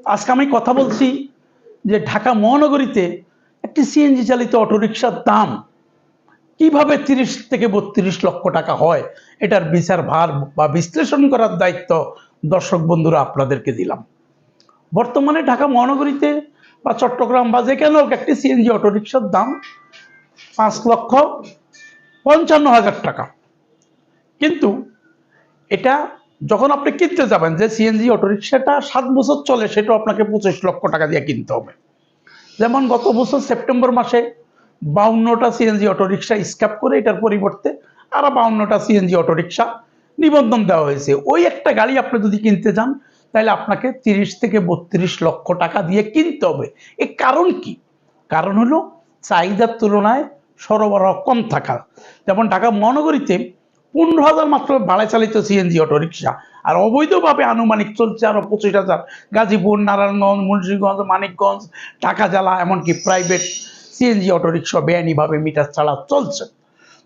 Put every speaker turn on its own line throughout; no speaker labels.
আজকে আমি কথা বলছি যে ঢাকা মহানগরীতে একটি সিএনজি চালিত অটোরিকশার দাম কীভাবে তিরিশ থেকে বত্রিশ লক্ষ টাকা হয়, এটার বিচার ভার বা বিশ্লেষণ করার দায়িত্ব দর্শক বন্ধুরা আপনাদেরকে দিলাম। বর্তমানে ঢাকা মহানগরীতে বা চট্টগ্রাম বা যেখানে হোক একটি সিএনজি অটোরিকশার দাম পাঁচ লক্ষ পঞ্চান্ন হাজার টাকা। কিন্তু এটা যখন আপনি কিনতে যাবেন যে সিএনজি অটোরিকশাটা সাত বছর চলে, সেটাও আপনাকে পঁচিশ লক্ষ টাকা দিয়ে কিনতে হবে। যেমন গত বছর সেপ্টেম্বর মাসে বাউন্নটা সিএনজি অটোরিকশা স্ক্যাপ করে এটার পরিবর্তে আরও বাউন্নটা সিএনজি অটোরিকশা নিবন্ধন দেওয়া হয়েছে। ওই একটা গাড়ি আপনি যদি কিনতে যান, তাহলে আপনাকে তিরিশ থেকে বত্রিশ লক্ষ টাকা দিয়ে কিনতে হবে। এর কারণ কি? কারণ হলো চাহিদার তুলনায় সরবরাহ কম থাকা। যেমন ঢাকা মহানগরীতে পনেরো হাজার মাত্র ভাড়ায় চালিত সিএনজি অটোরিকশা। আর অবৈধভাবে আনুমানিক চলছে আরও পঁচিশ হাজার। গাজীপুর, নারায়ণগঞ্জ, মুন্সিগঞ্জ, মানিকগঞ্জ ঢাকা জেলা এমনকি প্রাইভেট সিএনজি অটোরিকশা বেআইনিভাবে মিটার ছাড়া চলছে।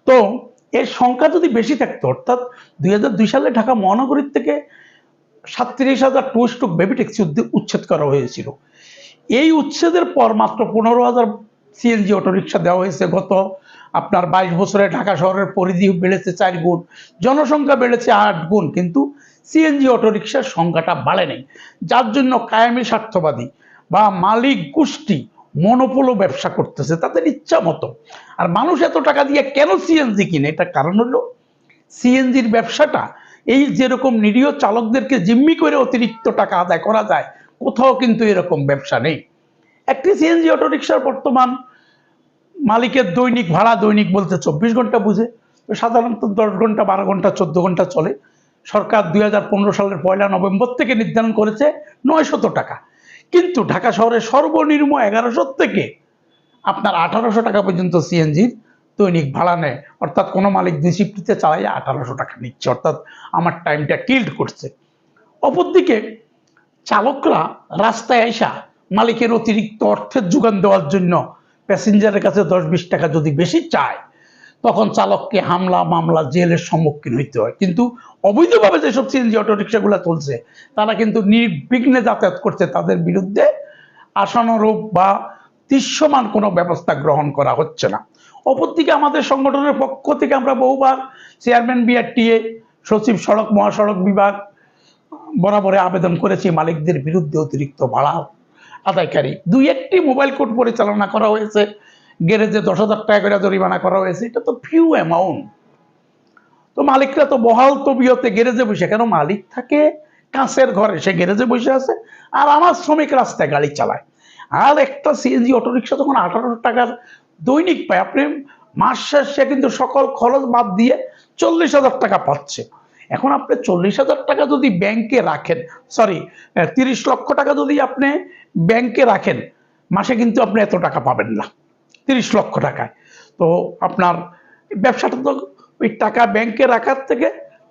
তো এর সংখ্যা যদি বেশি থাকতো, অর্থাৎ দুই হাজার দুই সালে ঢাকা মহানগরীর থেকে সাতত্রিশ হাজার টু টুরিস্ট বেবি ট্যাক্সি উচ্ছেদ করা হয়েছিল। এই উচ্ছেদের পর মাত্র পনেরো হাজার সিএনজি অটোরিকশা দেওয়া হয়েছে গত আপনার বাইশ বছরে ঢাকা শহরের পরিধি বেড়েছে চার গুণ, জনসংখ্যা বেড়েছে আট গুণ, কিন্তু সিএনজি অটোরিকশার সংখ্যাটা বাড়ে নেই। যার জন্য কায়েমি স্বার্থবাদী বা মালিক গোষ্ঠী মনোপোলো ব্যবসা করতেছে, তাদের ইচ্ছা মতো। আর মানুষ এত টাকা দিয়ে কেন সিএনজি কিনে? এটা কারণ হলো সিএনজির ব্যবসাটা এই যেরকম নিরীহ চালকদেরকে জিম্মি করে অতিরিক্ত টাকা আদায় করা যায়, কোথাও কিন্তু এরকম ব্যবসা নেই। একটি সিএনজি অটোরিকশার বর্তমান মালিকের দৈনিক ভাড়া, দৈনিক বলতে চব্বিশ ঘণ্টা বুঝে। তো সাধারণত দশ ঘণ্টা, বারো ঘণ্টা, চোদ্দ ঘণ্টা চলে। সরকার দুই সালের পয়লা নভেম্বর থেকে নির্ধারণ করেছে নয়শত টাকা। কিন্তু ঢাকা শহরের সর্বনিম্ন এগারোশো থেকে আপনার আঠারোশো টাকা পর্যন্ত সিএনজির দৈনিক ভাড়া নেয়। অর্থাৎ কোনো মালিক দুই চালাইয়া আঠারোশো টাকা নিচ্ছে। অর্থাৎ আমার টাইমটা কিল্ড করছে। অপরদিকে চালকরা রাস্তায় আসা মালিকের অতিরিক্ত অর্থের যোগান দেওয়ার জন্য প্যাসেঞ্জারের কাছে দশ বিশ টাকা যদি বেশি চায়, তখন চালককে হামলা, মামলা জেলের সম্মুখীন হইতে হয়। কিন্তু অবৈধভাবে যেসব সিএনজি অটোরিক্সাগুলো চলছে, তারা কিন্তু নির্বিঘ্নে যাতায়াত করছে। তাদের বিরুদ্ধে আশানুরূপ বা দৃশ্যমান কোনো ব্যবস্থা গ্রহণ করা হচ্ছে না। অপরদিকে আমাদের সংগঠনের পক্ষ থেকে আমরা বহুবার চেয়ারম্যান বিআরটিএ, সচিব সড়ক, মহাসড়ক বিভাগ বরাবরে আবেদন করেছি, মালিকদের বিরুদ্ধে অতিরিক্ত ভাড়া আদায়কারী। দুই একটি মোবাইল কোর্ট পরিচালনা করা হয়েছে, গ্যারেজে দশ হাজার টাকা করে জরিমানা করা হয়েছে। এটা তো ফিউ অ্যামাউন্ট তো মালিকরা তো বহাল তবিয়তে গ্যারেজে বসে, কেন মালিক থাকে কাঁচের ঘরে, সে গ্যারেজে বসে আছে আর আমার শ্রমিক রাস্তায় গাড়ি চালায়। আর একটা সিএনজি অটোরিকশা যখন আঠারোশো টাকার দৈনিক পায়, আপনি মাস শেষে কিন্তু সকল খরচ বাদ দিয়ে চল্লিশ হাজার টাকা পাচ্ছে। এখন আপনি চল্লিশ হাজার টাকা যদি ব্যাংকে রাখেন সরি তিরিশ লক্ষ টাকা যদি আপনি ব্যাংকে রাখেন, মাসে কিন্তু আপনি এত টাকা পাবেন না, তিরিশ লক্ষ টাকায়। তো আপনার ব্যবসাটা তো ওই টাকা ব্যাংকে রাখার থেকে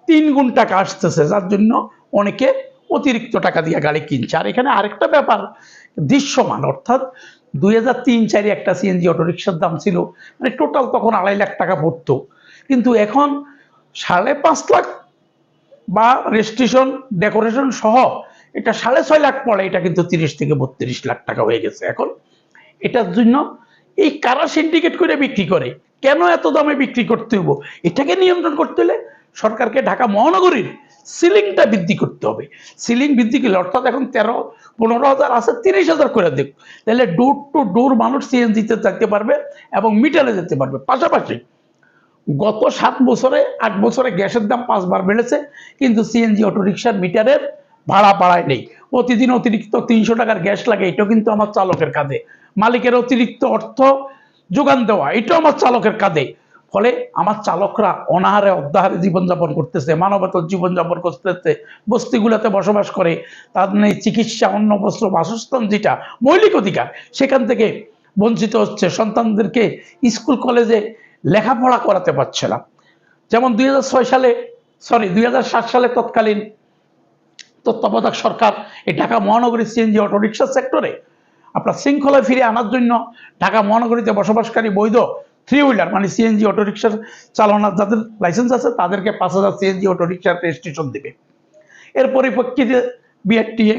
তিন গুণ টাকা আসতেছে, যার জন্য অনেকে অতিরিক্ত টাকা দিয়ে গাড়ি কিনছে। আর এখানে আরেকটা ব্যাপার, দৃশ্যমান, অর্থাৎ দুই হাজার তিন চারে একটা সিএনজি অটোরিকশার দাম ছিল মানে টোটাল তখন আড়াই লাখ টাকা পড়তো। কিন্তু এখন সাড়ে পাঁচ লাখ বা রেজিস্ট্রেশন ডেকোরেশন সহ এটা সাড়ে ছয় লাখ পড়ে, এটা কিন্তু তিরিশ থেকে বত্রিশ লাখ টাকা হয়ে গেছে এখন। এটার জন্য এই কারা সিন্ডিকেট করে বিক্রি করে? কেন এত দামে বিক্রি করতে হব এটাকে নিয়ন্ত্রণ করতে হলে সরকারকে ঢাকা মহানগরীর সিলিংটা বৃদ্ধি করতে হবে। সিলিং বৃদ্ধি করলে, অর্থাৎ এখন তেরো, পনেরো হাজার আছে, তিরিশ হাজার করে দেখ তাহলে ডোর টু ডোর মানুষ সিএনজিতে থাকতে পারবে এবং মিটারে যেতে পারবে। পাশাপাশি গত সাত বছরে, আট বছরে গ্যাসের দাম পাঁচবার বেড়েছে, কিন্তু সিএনজি অটোরিকশার মিটারের ভাড়া পাড়ায় নেই। প্রতিদিন অতিরিক্ত তিনশো টাকার গ্যাস লাগে, এটাও কিন্তু আমার চালকের কাঁধে। মালিকের অতিরিক্ত অর্থ যোগান দেওয়া, এটাও আমার চালকের কাঁধে। ফলে আমার চালকরা অনাহারে অদ্যাহারে জীবনযাপন করতেছে, মানবতার জীবনযাপন করতেছে, বস্তিগুলোতে বসবাস করে তাদের নেই চিকিৎসা, অন্ন, বস্ত্র, বাসস্থান যেটা, মৌলিক অধিকার। সেখান থেকে বঞ্চিত হচ্ছে সন্তানদেরকে স্কুল, কলেজে লেখাপড়া করাতে পারছে না। যেমন দুই হাজার ছয় সালে সরি দুই হাজার সাত সালে তৎকালীন তত্ত্বাবধায়ক সরকার এই ঢাকা মহানগরী সিএনজি অটোরিক্সা সেক্টরে আপনার শৃঙ্খলায় ফিরে আনার জন্য ঢাকা মহানগরীতে বসবাসকারী বৈধ থ্রি হুইলার মানে সিএনজি অটোরিক্সার চালানোর যাদের লাইসেন্স আছে, তাদেরকে পাঁচ হাজার সিএনজি অটোরিক্সার রেজিস্ট্রেশন দেবে। এর পরিপ্রেক্ষিতে বিআরটিএ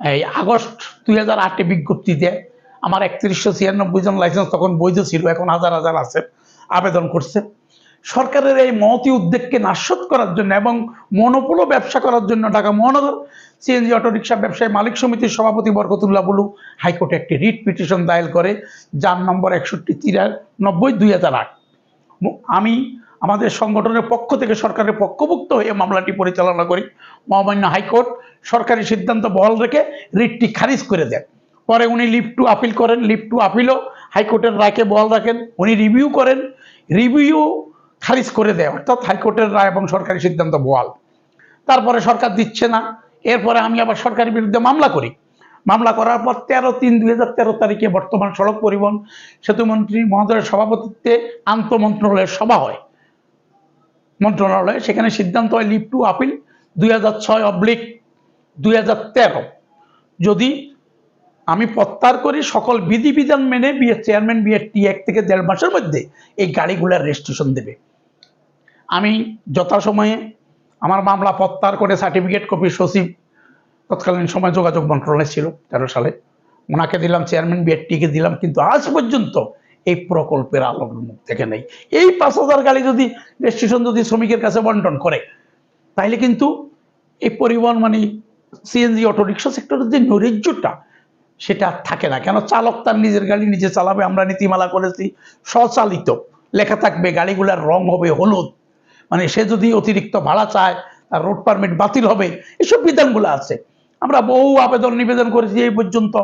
এই আগস্ট দুই হাজার আটে বিজ্ঞপ্তি দেয়, আমার একত্রিশশো ছিয়ানব্বই জন লাইসেন্স তখন বৈধ ছিল, এখন হাজার হাজার আছে। আবেদন করছে। সরকারের এই মহতি উদ্যোগকে নাশত করার জন্য এবং মনোপোলো ব্যবসা করার জন্য ঢাকা মহানগর সিএনজি অটোরিকশা ব্যবসায়ী মালিক সমিতির সভাপতি বরকতুল্লাহ বলু হাইকোর্টে একটি রিট পিটিশন দায়ের করে, যার নম্বর একষট্টি তিরানব্বই দুই হাজার আট। আমি আমাদের সংগঠনের পক্ষ থেকে সরকারের পক্ষভুক্ত হয়ে মামলাটি পরিচালনা করি। মহামান্য হাইকোর্ট সরকারি সিদ্ধান্ত বহাল রেখে রিটটি খারিজ করে দেন। পরে উনি লিভ টু আপিল করেন। লিভ টু আপিলও হাইকোর্টের রায়কে বহাল রাখেন, উনি রিভিউ করেন রিভিউ খারিজ করে দেয়, অর্থাৎ হাইকোর্টের রায় এবং সরকারি সিদ্ধান্ত বহাল। তারপরে সরকার দিচ্ছে না, এরপরে আমি আবার সরকারের বিরুদ্ধে মামলা করি। মামলা করার পর তেরো তিন দুই হাজার তেরো তারিখে বর্তমান সড়ক পরিবহন সেতুমন্ত্রী মহোদয়ের সভাপতিত্বে আন্তঃমন্ত্রণালয়ের সভা হয়। মন্ত্রণালয়ে সেখানে সিদ্ধান্ত হয় লিভ টু আপিল দুই হাজার ছয় অবলিক দুই হাজার তেরো। যদি আমি প্রত্যাহার করি সকল বিধিবিধান মেনে বিয়ে চেয়ারম্যান বিয়ের টি এক থেকে দেড় মাসের মধ্যে এই গাড়িগুলোর রেজিস্ট্রেশন দেবে। আমি যথাসময়ে আমার মামলা প্রত্যাহার করে সার্টিফিকেট কপি সচিব তৎকালীন সময় যোগাযোগ মন্ত্রণালয় ছিল তেরো সালে। ওনাকে দিলাম চেয়ারম্যান বিএডটিকে দিলাম, কিন্তু আজ পর্যন্ত এই প্রকল্পের আলোর মুখ থেকে নেই। এই পাঁচ হাজার গাড়ি যদি রেজিস্ট্রেশন যদি শ্রমিকের কাছে বন্টন করে, তাইলে কিন্তু এই পরিবহন মানে সিএনজি অটো রিক্সা সেক্টরের যে নৈরাজ্যটা সেটা থাকে না। কেন? চালক তার নিজের গাড়ি নিজে চালাবে, আমরা নীতিমালা করেছি, স্বচালিত। লেখা থাকবে, গাড়িগুলার রং হবে হলুদ। মানে সে যদি অতিরিক্ত ভাড়া চায়, তার রোড পারমিট বাতিল হবে, এসব বিধানগুলো আছে। আমরা বহু আবেদন নিবেদন করেছি এই পর্যন্ত।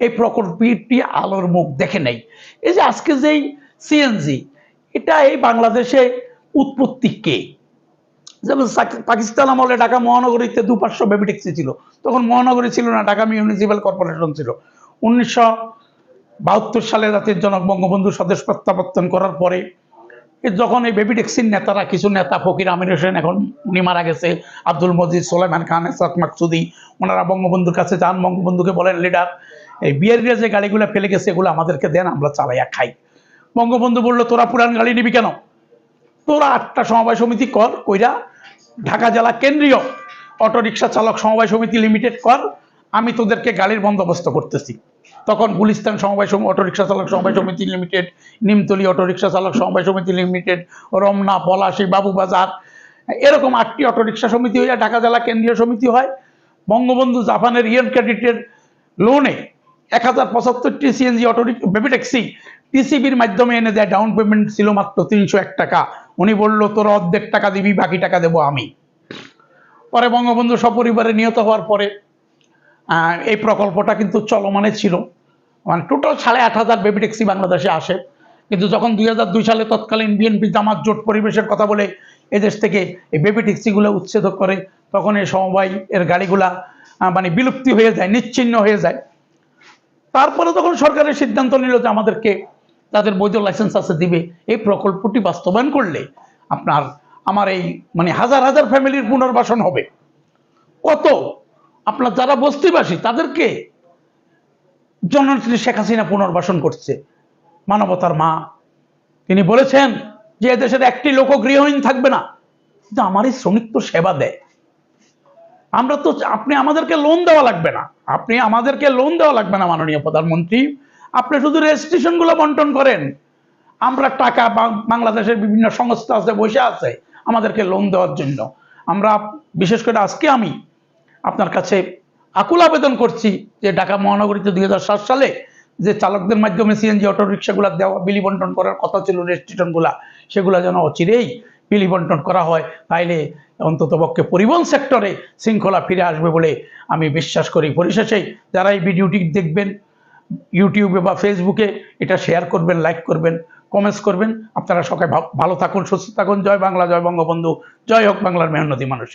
এই প্রকল্পটি আলোর মুখ দেখে নেই। এই যে আজকে যেই সিএনজি এটা এই বাংলাদেশে উৎপত্তি কে? যেমন পাকিস্তান আমলে ঢাকা মহানগরীতে দু পাঁচশো বেবি ট্যাক্সি ছিল। তখন মহানগরী ছিল না, ঢাকা মিউনিসিপ্যাল কর্পোরেশন ছিল। উনিশশো বাহাত্তর সালে জাতির জনক বঙ্গবন্ধু স্বদেশ প্রত্যাবর্তন করার পরে যখন এই বেবি ট্যাক্সির নেতারা, কিছু নেতা ফকির আমির হোসেন এখন উনি মারা গেছে, আব্দুল মজিদ সোলেমান খান, এসাদ মাকসুদি, ওনারা বঙ্গবন্ধুর কাছে যান, বঙ্গবন্ধুকে বলেন লিডার এই বিয়ারিয়া যে গাড়িগুলো ফেলে গেছে, এগুলো আমাদেরকে দেন, আমরা চালাইয়া খাই। বঙ্গবন্ধু বলল, তোরা পুরান গাড়ি নিবি কেন? তোরা আটটা সমবায় সমিতি কর, কইরা ঢাকা জেলা কেন্দ্রীয় অটোরিকশা চালক সমবায় সমিতি লিমিটেড কর, আমি তোদেরকে গাড়ির বন্দোবস্ত করতেছি। তখন গুলিস্তান সমবায় সমিতি অটোরিকশা চালক সমবায় সমিতি লিমিটেড, নিমতলি অটোরিকশা চালক সমবায় সমিতি লিমিটেড, রমনা, পলাশী বাবুবাজার এরকম আটটি অটোরিকশা সমিতি হয়ে ঢাকা জেলা কেন্দ্রীয় সমিতি হয়। বঙ্গবন্ধু জাপানের ইয়েন ক্রেডিটের লোনে এক হাজার পঁচাত্তরটি সিএনজি অটো বেবি ট্যাক্সি টিসিবির মাধ্যমে এনে দেয় ডাউন পেমেন্ট ছিল মাত্র তিনশো এক টাকা। উনি বলল, তোর অর্ধেক টাকা দিবি, বাকি টাকা দেবো আমি। পরে বঙ্গবন্ধু সপরিবারে নিহত হওয়ার পরে এই প্রকল্পটা কিন্তু চলমানে ছিল। মানে টোটাল সাড়ে আট হাজার বেবি ট্যাক্সি বাংলাদেশে আসে। কিন্তু যখন দুই হাজার দুই সালে তৎকালীন বিএনপি জামাত জোট পরিবেশের কথা বলে এদেশ থেকে এই বেবি ট্যাক্সিগুলো উচ্ছেদ করে, তখন এই সমবায় এর গাড়িগুলা মানে বিলুপ্তি হয়ে যায়, নিচ্ছিন্ন হয়ে যায়। তারপরে তখন সরকারের সিদ্ধান্ত নিল যে আমাদেরকে তাদের বৈধ লাইসেন্স আছে দিবে। এই প্রকল্পটি বাস্তবায়ন করলে আপনার, আমার এই মানে হাজার হাজার ফ্যামিলির পুনর্বাসন হবে। কত? আপনার যারা বস্তিবাসী, তাদেরকে জননেত্রী শেখ হাসিনা পুনর্বাসন করছে। মানবতার মা, তিনি বলেছেন যে দেশের একটি লোক গৃহহীন থাকবে না, কিন্তু আমারই শ্রমিক তো সেবা দেয়। আমরা তো, আপনি আমাদেরকে লোন দেওয়া লাগবে না। আপনি আমাদেরকে লোন দেওয়া লাগবে না, মাননীয় প্রধানমন্ত্রী। আপনি শুধু রেজিস্ট্রেশনগুলো বন্টন করেন। আমরা টাকা বাংলাদেশের বিভিন্ন সংস্থা আছে, বসে আছে, আমাদেরকে লোন দেওয়ার জন্য। আমরা বিশেষ করে আজকে আমি আপনার কাছে আকুল আবেদন করছি যে ঢাকা মহানগরীতে দুই হাজার সাত সালে যে চালকদের মাধ্যমে সিএনজি অটো রিক্সাগুলো দেওয়া, বিলি বন্টন করার কথা ছিল রেজিস্ট্রেশনগুলা সেগুলো যেন অচিরেই বিলি বন্টন করা হয়, তাইলে অন্ততপক্ষে পরিবহন সেক্টরে শৃঙ্খলা ফিরে আসবে বলে আমি বিশ্বাস করি। পরিশেষে যারা এই ভিডিওটি দেখবেন ইউটিউবে বা ফেসবুকে এটা শেয়ার করবেন লাইক করবেন কমেন্টস করবেন। আপনারা সবাই ভালো থাকুন, সুস্থ থাকুন। জয় বাংলা, জয় বঙ্গবন্ধু। জয় হোক বাংলার মেহনতি মানুষ।